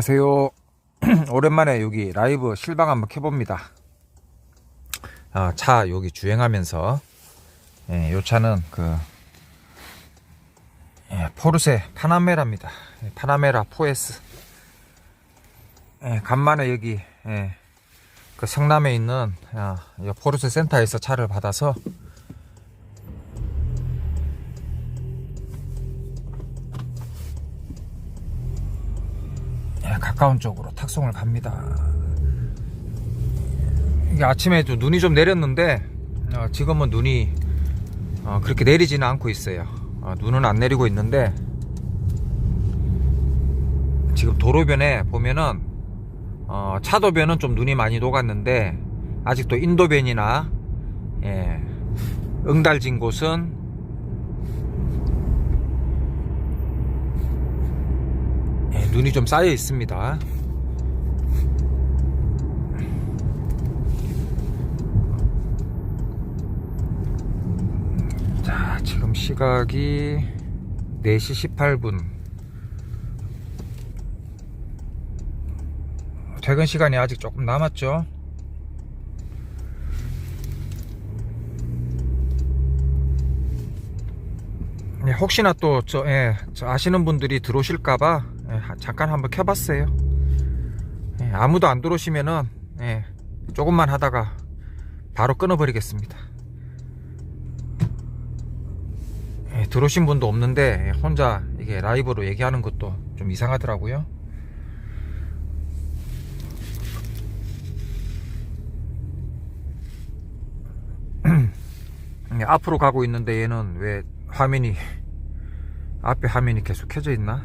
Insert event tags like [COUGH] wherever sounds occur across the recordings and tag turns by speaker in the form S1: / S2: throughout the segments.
S1: 안녕하세요. [CLEARS THROAT] 오랜만에 여기 라이브 실방 한번 켜봅니다. 아, 차 여기 주행하면서 예, 요 차는 그 예, 포르쉐 파나메라입니다. 예, 파나메라 4S. 예, 간만에 여기 예, 그 성남에 있는 아, 이 포르쉐 센터에서 차를 받아서 가까운 쪽으로 탁송을 갑니다. 이게 아침에 좀 눈이 좀 내렸는데 어, 지금은 눈이 어, 그렇게 내리지는 않고 있어요. 어, 눈은 안 내리고 있는데 지금 도로변에 보면은 어, 차도변은 좀 눈이 많이 녹았는데 아직도 인도변이나 예, 응달진 곳은 예, 눈이 좀 쌓여 있습니다. 자, 지금 시각이 4시 18분. 퇴근 시간이 아직 조금 남았죠. 예, 혹시나 또 저, 예, 저 아시는 분들이 들어오실까봐 예, 하- 잠깐 한번 켜봤어요. 예, 아무도 안 들어오시면은 예, 조금만 하다가 바로 끊어버리겠습니다. 예, 들어오신 분도 없는데 예, 혼자 이게 라이브로 얘기하는 것도 좀 이상하더라고요. 예, [CLEARS THROAT] 앞으로 가고 있는데 얘는 왜 화면이 앞에 화면이 계속 켜져 있나?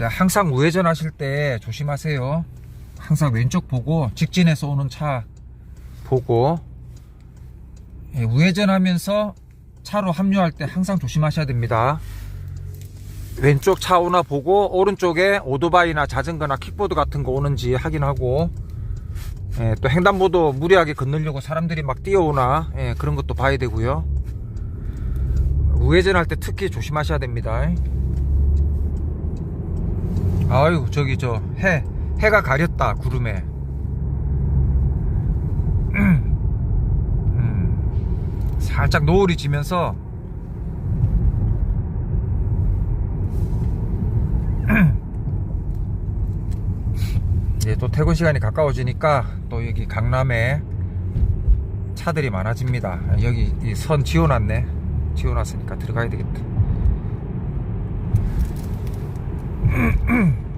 S1: 자, 항상 우회전 하실 때 조심하세요. 항상 왼쪽 보고 직진해서 오는 차 보고 예, 우회전하면서 차로 합류할 때 항상 조심하셔야 됩니다. 왼쪽 차 오나 보고 오른쪽에 오토바이나 자전거나 킥보드 같은 거 오는지 확인하고 예, 또 횡단보도 무리하게 건너려고 사람들이 막 뛰어오나 예, 그런 것도 봐야 되고요. 우회전할 때 특히 조심하셔야 됩니다. 아유 저기 저 해 해가 가렸다 구름에. 음, 살짝 노을이 지면서 이제 또 퇴근 시간이 가까워지니까 또 여기 강남에 차들이 많아집니다. 여기 이선 지어놨네. 지어놨으니까 들어가야 되겠다 [CLEARS THROAT]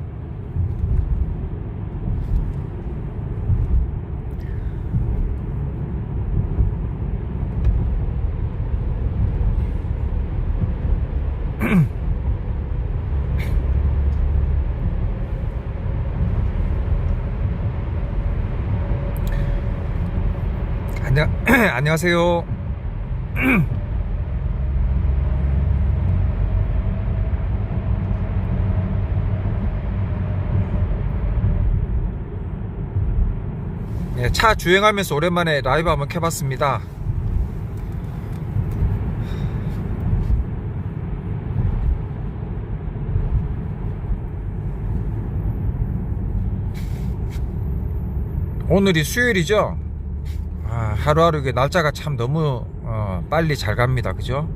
S1: 안녕 안녕하세요. [CLEARS THROAT] 네, 차 주행하면서 오랜만에 라이브 한번 켜봤습니다. 오늘이 수요일이죠? 아, 하루하루 날짜가 참 너무 어, 빨리 잘 갑니다. 그죠?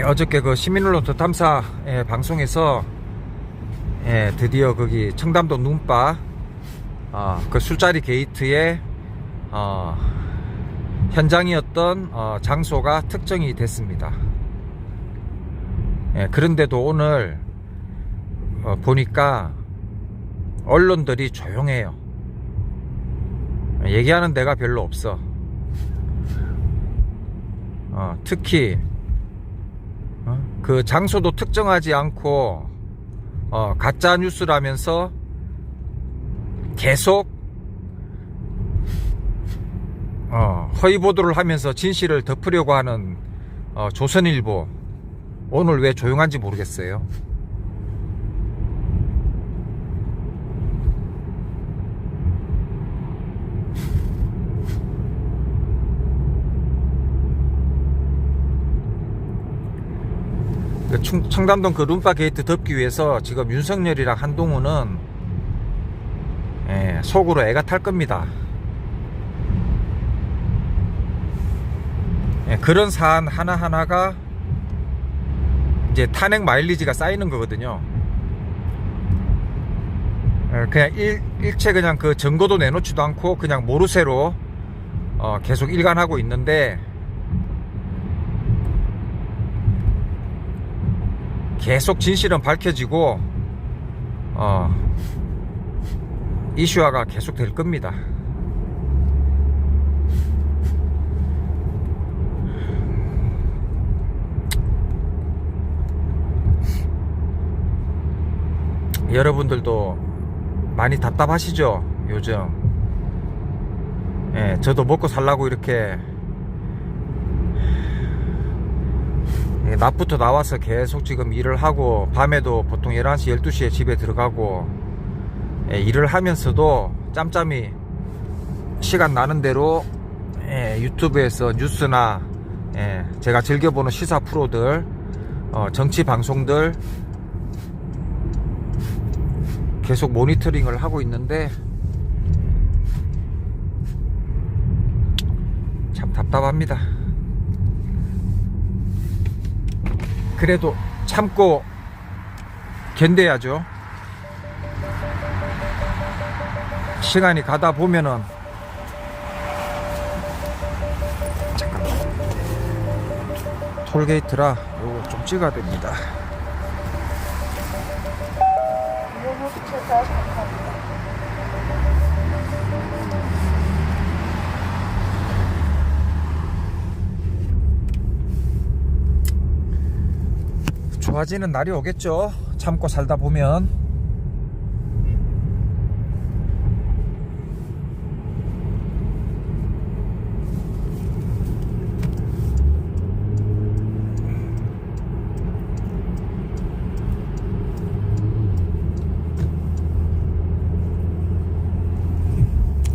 S1: 네, 어저께 그 시민언론터 탐사 예, 방송에서 예, 드디어 거기 청담도 눈바 어, 그 술자리 게이트의 어, 현장이었던 어, 장소가 특정이 됐습니다. 예, 그런데도 오늘 어, 보니까 언론들이 조용해요. 얘기하는 데가 별로 없어. 어, 특히 어, 그 장소도 특정하지 않고 어, 가짜 뉴스라면서 계속 어, 허위 보도를 하면서 진실을 덮으려고 하는 어, 조선일보 오늘 왜 조용한지 모르겠어요. 그 충- 청담동 그 룸바 게이트 덮기 위해서 지금 윤석열이랑 한동훈은 예, 속으로 애가 탈 겁니다. 예, 그런 사안 하나하나가 이제 탄핵 마일리지가 쌓이는 거거든요. 예, 그냥 일, 일체 그냥 그 증거도 내놓지도 않고 그냥 모르쇠로 어, 계속 일관하고 있는데 계속 진실은 밝혀지고 어, 이슈화가 계속 될 겁니다. 여러분들도 많이 답답하시죠? 요즘. 예, 저도 먹고 살라고 이렇게 예, 낮부터 나와서 계속 지금 일을 하고 밤에도 보통 11시, 12시에 집에 들어가고 예, 일을 하면서도 짬짬이 시간 나는 대로 예, 유튜브에서 뉴스나 예, 제가 즐겨보는 시사 프로들 어, 정치 방송들 계속 모니터링을 하고 있는데 참 답답합니다. 그래도 참고 견뎌야죠. 시간이 가다 보면은 잠깐만 톨게이트라 요거 좀 찍어야 됩니다. 좋아지는 날이 오겠죠. 참고 살다 보면.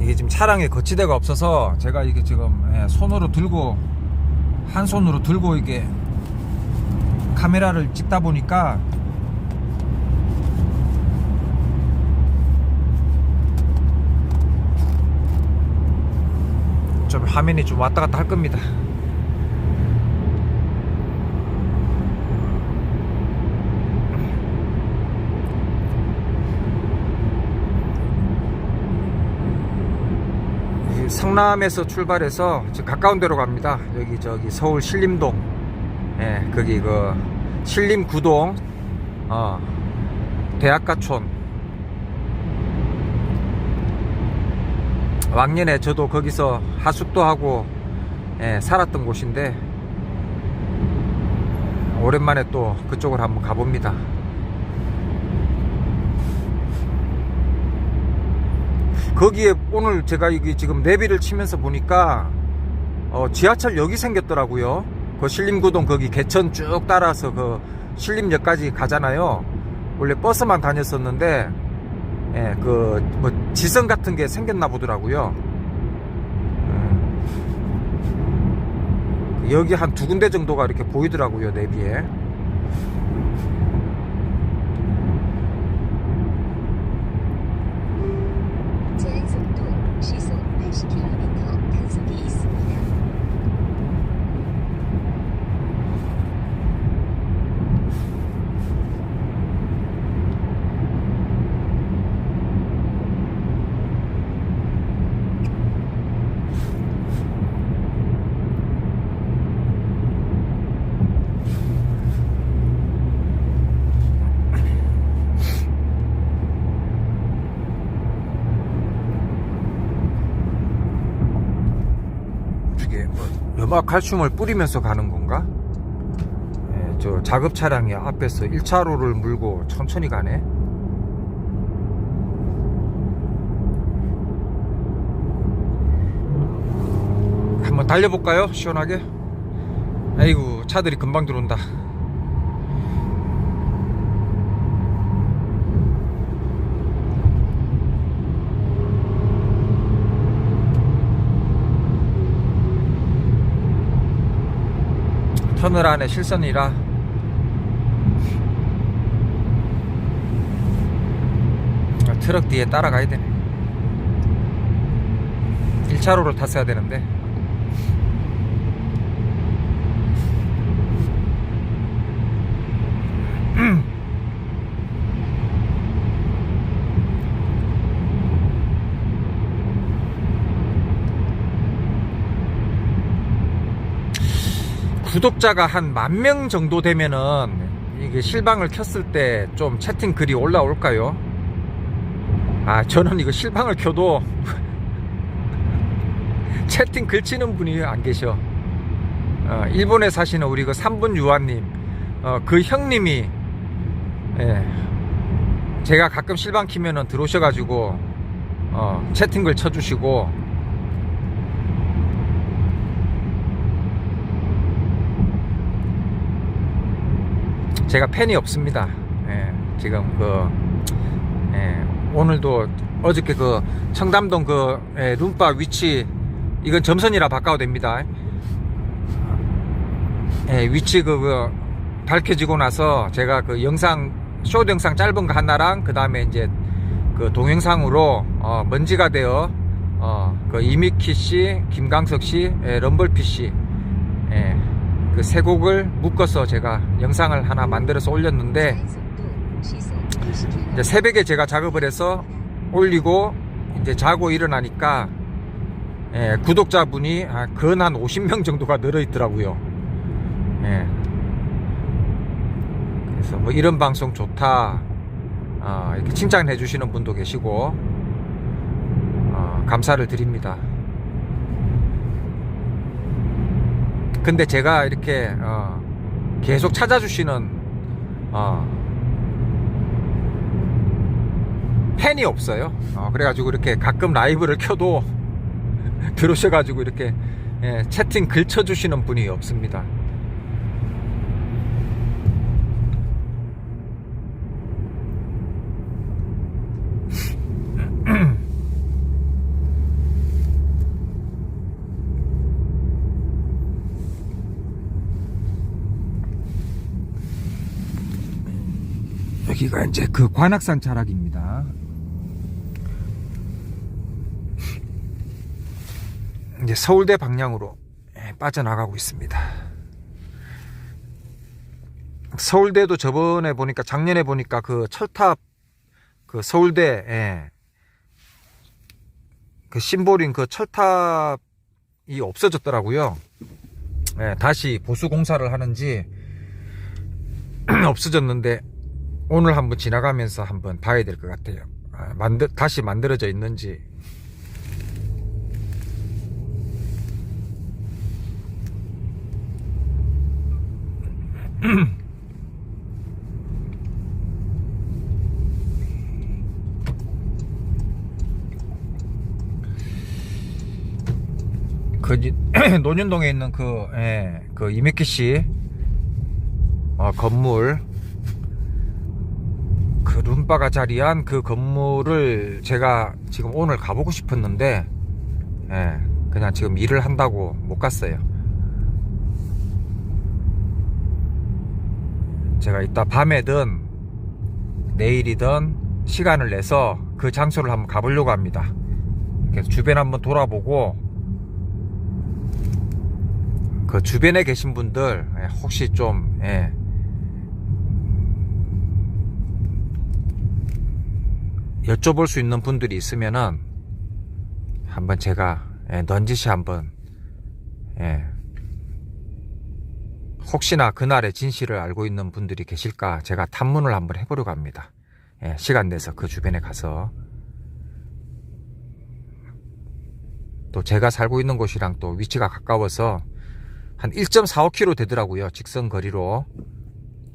S1: 이게 지금 차량에 거치대가 없어서 제가 이게 지금 예, 손으로 들고 한 손으로 들고 이게 카메라를 찍다 보니까 좀 화면이 좀 왔다 갔다 할 겁니다. 이 성남에서 출발해서 가까운 데로 갑니다. 여기 저기 서울 신림동. 예, 거기 그 신림구동 어, 대학가촌 왕년에 저도 거기서 하숙도 하고 예, 살았던 곳인데 오랜만에 또 그쪽을 한번 가봅니다. 거기에 오늘 제가 이게 지금 내비를 치면서 보니까 어, 지하철역이 생겼더라고요. 그 신림구동 거기 개천 쭉 따라서 그 신림역까지 가잖아요. 원래 버스만 다녔었는데, 예, 그, 뭐, 지선 같은 게 생겼나 보더라고요. 음. 여기 한 두 군데 정도가 이렇게 보이더라고요, 내비에.
S2: 제한 속도 시속 80km 단속이 있습니다.
S1: 음악 칼슘을 뿌리면서 가는 건가? 예, 저 작업 차량이 앞에서 1차로를 물고 천천히 가네. 한번 달려볼까요? 시원하게. 아이고 차들이 금방 들어온다. 터널 안에 실선이라. 아, 트럭 뒤에 따라가야 되네. 1차로를 탔어야 되는데 구독자가 한 만 명 정도 되면은 이게 실방을 켰을 때 좀 채팅 글이 올라올까요? 아 저는 이거 실방을 켜도 [LAUGHS] 채팅 글 치는 분이 안 계셔. 어, 일본에 사시는 우리 그 3분 유아님, 어, 그 형님이 예, 제가 가끔 실방 키면은 들어오셔가지고 어, 채팅 글 쳐주시고 제가 팬이 없습니다. 예, 지금 그 예, 오늘도 어저께 그 청담동 그 예, 룸바 위치 이건 점선이라 바꿔도 됩니다. 예, 위치 그, 그 밝혀지고 나서 제가 그 영상 쇼트 영상 짧은 거 하나랑 그 다음에 이제 그 동영상으로 어, 먼지가 되어 어, 그 이미키 씨, 김강석 씨, 예, 럼블피 씨, 예, 그 세 곡을 묶어서 제가 영상을 하나 만들어서 올렸는데
S2: 제한속도 시속 80km
S1: 이제 새벽에 제가 작업을 해서 올리고 이제 자고 일어나니까 예, 구독자분이 아, 근한 50명 정도가 늘어 있더라고요. 예. 그래서 뭐 이런 방송 좋다 어, 이렇게 칭찬해 주시는 분도 계시고 어, 감사를 드립니다. 근데 제가 이렇게 어, 계속 찾아주시는 어, 팬이 없어요. 어, 그래가지고 이렇게 가끔 라이브를 켜도 [LAUGHS] 들어오셔가지고 이렇게 예, 채팅 글 쳐주시는 분이 없습니다. 여기가 이제 그 관악산 자락입니다. 이제 서울대 방향으로 예, 빠져나가고 있습니다. 서울대도 저번에 보니까 작년에 보니까 그 철탑 그 서울대 예, 그 심볼인 그 철탑이 없어졌더라고요. 예, 다시 보수 공사를 하는지 [CLEARS THROAT] 없어졌는데 오늘 한번 지나가면서 한번 봐야 될 것 같아요. 아, 만들 다시 만들어져 있는지 [CLEARS THROAT] 그 이- [CLEARS THROAT] 논현동에 있는 그, 예, 그 이메키 씨 어, 건물 그 룸바가 자리한 그 건물을 제가 지금 오늘 가보고 싶었는데 예, 그냥 지금 일을 한다고 못 갔어요. 제가 이따 밤에든 내일이든 시간을 내서 그 장소를 한번 가보려고 합니다. 그래서 주변 한번 돌아보고 그 주변에 계신 분들 예, 혹시 좀 예, 여쭤볼 수 있는 분들이 있으면은 한번 제가 예, 넌지시 한번 예, 혹시나 그날의 진실을 알고 있는 분들이 계실까 제가 탐문을 한번 해보려고 합니다. 예, 시간 내서 그 주변에 가서 또 제가 살고 있는 곳이랑 또 위치가 가까워서 한 1.45km 되더라고요. 직선 거리로.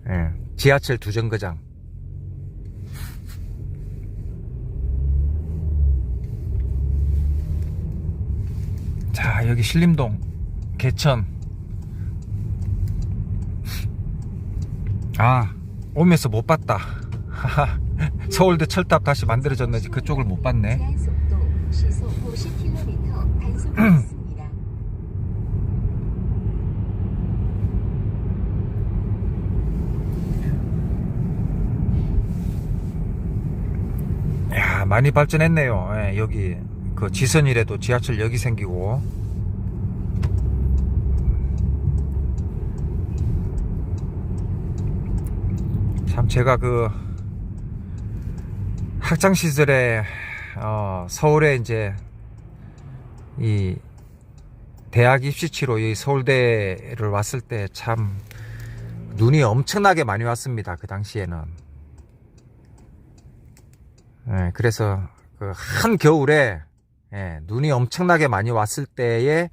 S1: 예, 지하철 두 정거장. 자, 여기 신림동, 개천. 아, 오면서 못 봤다. 하하. 서울대 철탑 다시 만들어졌는지 그쪽을 못 봤네.
S2: 제한 속도 시속 50km 단속하였습니다.
S1: 야, 많이 발전했네요. 예, 여기 그 지선이래도 지하철 역이 생기고. 참 제가 그 학창 시절에 어, 서울에 이제 이 대학 입시치로 이 서울대를 왔을 때 참 눈이 엄청나게 많이 왔습니다. 그 당시에는. 예, 그래서 그 한 겨울에 예, 눈이 엄청나게 많이 왔을 때에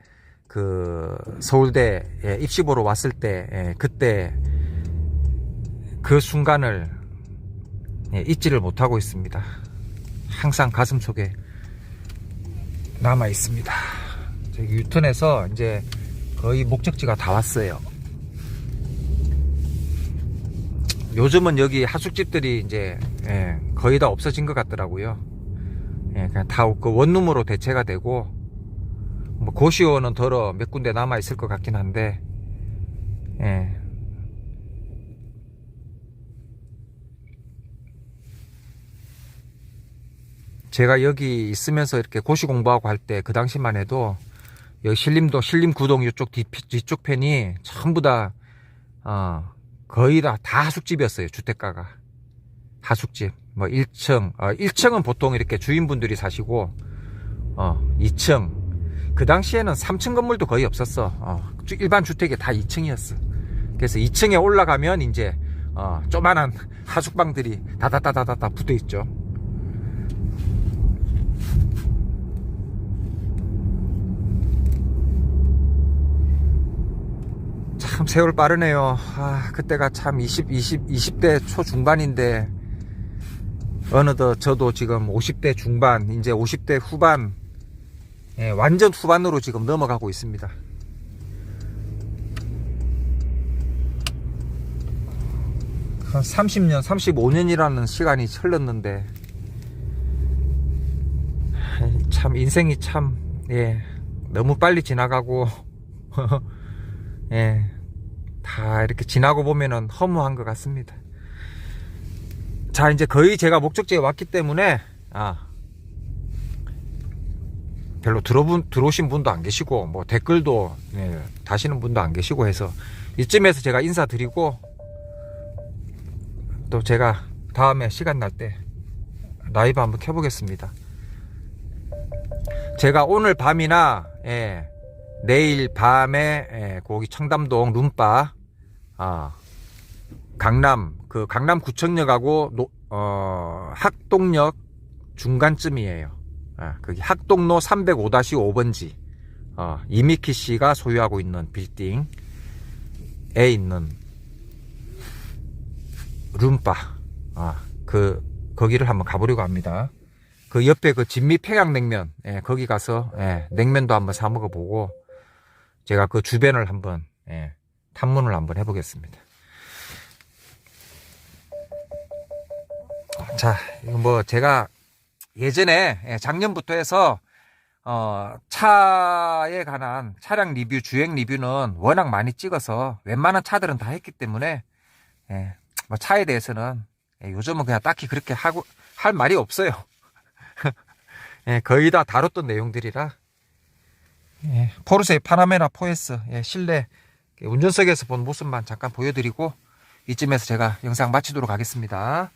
S1: 그 서울대 에 입시 보러 왔을 때 예, 그때 그 순간을 예, 잊지를 못하고 있습니다. 항상 가슴 속에 남아 있습니다. 저기 유턴해서 이제 거의 목적지가 다 왔어요. 요즘은 여기 하숙집들이 이제 예, 거의 다 없어진 것 같더라고요. 예, 그냥 다 그 원룸으로 대체가 되고 뭐 고시원은 덜어 몇 군데 남아 있을 것 같긴 한데 예. 제가 여기 있으면서 이렇게 고시 공부하고 할 때 그 당시만 해도 여기 신림도 신림구동 이쪽 뒤, 뒤쪽 편이 전부 다 어, 거의 다, 다 하숙집이었어요 주택가가 하숙집 뭐 1층 어, 1층은 보통 이렇게 주인분들이 사시고 어 2층. 그 당시에는 3층 건물도 거의 없었어. 어, 주- 일반 주택이 다 2층이었어. 그래서 2층에 올라가면 이제 어, 조만한 [LAUGHS] 하숙방들이 다다다다다다 붙어 있죠. 참 세월 빠르네요. 아, 그때가 참 20, 20, 20대 초중반인데, 어느덧 저도 지금 50대 중반, 이제 50대 후반, 예, 완전 후반으로 지금 넘어가고 있습니다. 한 30년, 35년이라는 시간이 흘렀는데, 참, 인생이 참, 예, 너무 빨리 지나가고, [LAUGHS] 예, 다 이렇게 지나고 보면은 허무한 것 같습니다. 자, 이제 거의 제가 목적지에 왔기 때문에, 아, 별로 들어본, 들어오신 분도 안 계시고, 뭐 댓글도, 예, 다시는 분도 안 계시고 해서, 이쯤에서 제가 인사드리고, 또 제가 다음에 시간 날 때 라이브 한번 켜보겠습니다. 제가 오늘 밤이나, 예, 내일 밤에 예, 거기 청담동 룸바 아 강남 그 강남 구청역하고 노, 어, 학동역 중간쯤이에요. 아, 거기 학동로 305-5번지 어, 이미키 씨가 소유하고 있는 빌딩에 있는 룸바 아, 그 거기를 한번 가보려고 합니다. 그 옆에 그 진미 평양냉면 예, 거기 가서 예, 냉면도 한번 사 먹어보고 제가 그 주변을 한번 예, 탐문을 한번 해보겠습니다. 자, 이거 뭐 제가 예전에 예, 작년부터 해서 어, 차에 관한 차량 리뷰, 주행 리뷰는 워낙 많이 찍어서 웬만한 차들은 다 했기 때문에 예, 뭐 차에 대해서는 예, 요즘은 그냥 딱히 그렇게 하고 할 말이 없어요. [LAUGHS] 예, 거의 다 다뤘던 내용들이라 예, 포르쉐 파나메라 4S 예, 실내 운전석에서 본 모습만 잠깐 보여드리고 이쯤에서 제가 영상 마치도록 하겠습니다.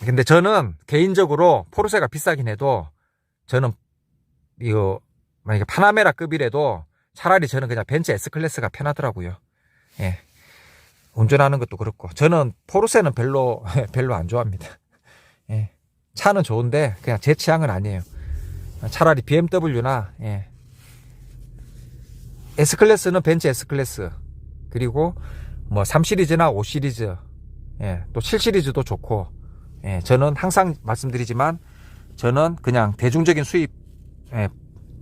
S1: 근데 저는 개인적으로 포르쉐가 비싸긴 해도 저는 이거 만약에 파나메라 급이라도 차라리 저는 그냥 벤츠 S 클래스가 편하더라고요. 예. 운전하는 것도 그렇고 저는 포르쉐는 별로 [LAUGHS] 별로 안 좋아합니다. 예. 차는 좋은데 그냥 제 취향은 아니에요. 차라리 BMW나 예. S클래스는 벤츠 S클래스 그리고 뭐 3 시리즈나 5 시리즈 예, 또 7 시리즈도 좋고 예, 저는 항상 말씀드리지만 저는 그냥 대중적인 수입 예,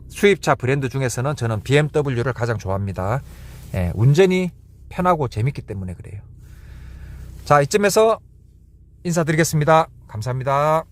S1: 수입차 브랜드 중에서는 저는 BMW를 가장 좋아합니다. 예, 운전이 편하고 재밌기 때문에 그래요. 자, 이쯤에서 인사드리겠습니다. 감사합니다.